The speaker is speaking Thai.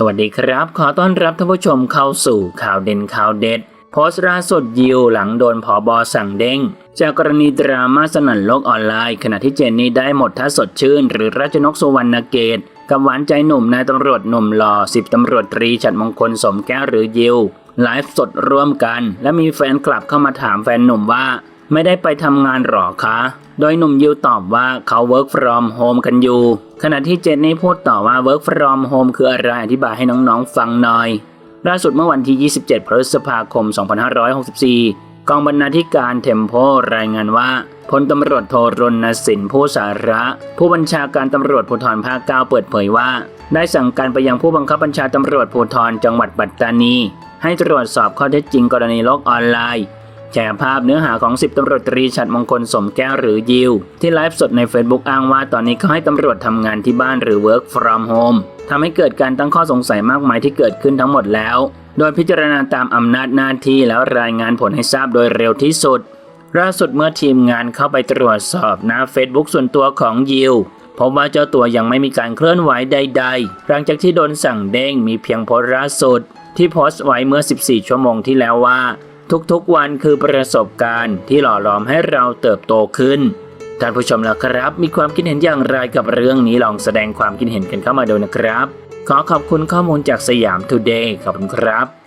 สวัสดีครับ ขอต้อนรับท่านผู้ชมเข้าสู่ข่าวเด่นข่าวเด็ด โพสต์ล่าสุดยิวหลังโดนผอบอสั่งเด้ง จากกรณีดราม่าสนั่นโลกออนไลน์ ขณะที่เจนนี่ได้หมดท่าสดชื่น หรือราชนกสุวรรณเกตกับหวานใจหนุ่มนายตำรวจหนุ่มหล่อสิบตำรวจตรีฉัดมงคลสมแก้วหรือยิวไลฟ์สดร่วมกัน และมีแฟนคลับเข้ามาถามแฟนหนุ่มว่า ไม่ได้ไปทำงานหรอคะ โดยหนุ่มยิวตอบว่าเขา work from home กันอยู่ ขณะที่เจนนี่พูดต่อว่า work from home คืออะไรอธิบายให้น้องๆฟังหน่อย ล่าสุดเมื่อวันที่ 27 พฤษภาคม 2564 กองบรรณาธิการเทมโพรายงานว่าพลตำรวจโทรณสินผู้สาระ ผู้บัญชาการตำรวจภูธรภาค 9 เปิดเผยว่า ได้สั่งการไปยังผู้บังคับบัญชาตำรวจภูธรจังหวัดปัตตานี ให้ตรวจสอบข้อเท็จจริงกรณีโลกออนไลน์ แชร์ภาพเนื้อหาของ 10ตำรวจตรีฉัดมงคลสมแก้วหรือยิว ที่ไลฟ์สดใน Facebook อ้างว่าตอนนี้เขาให้ตำรวจทำงานที่บ้านหรือ work from home ทำให้เกิดการตั้งข้อสงสัยมากมายที่เกิดขึ้นทั้งหมดแล้ว โดยพิจารณาตามอำนาจหน้าที่แล้วรายงานผลให้ทราบโดยเร็วที่สุดล่าสุดเมื่อทีมงานเข้าไปตรวจสอบหน้า Facebook ส่วนตัวของยิวพบว่าเจ้าตัวยังไม่มีการเคลื่อนไหวใด ๆ หลังจากที่โดนสั่งเด้งมีเพียงโพสต์ล่าสุด ที่โพสต์ไว้เมื่อ 14 ชั่วโมงที่แล้วว่า ทุกๆวันคือประสบการณ์ที่หล่อหลอมให้เราเติบโตขึ้น ท่านผู้ชมล่ะครับ มีความคิดเห็นอย่างไรกับเรื่องนี้ลองแสดงความคิดเห็นกันเข้ามาดูนะครับ ขอขอบคุณข้อมูลจากสยามทูเดย์ขอบคุณครับ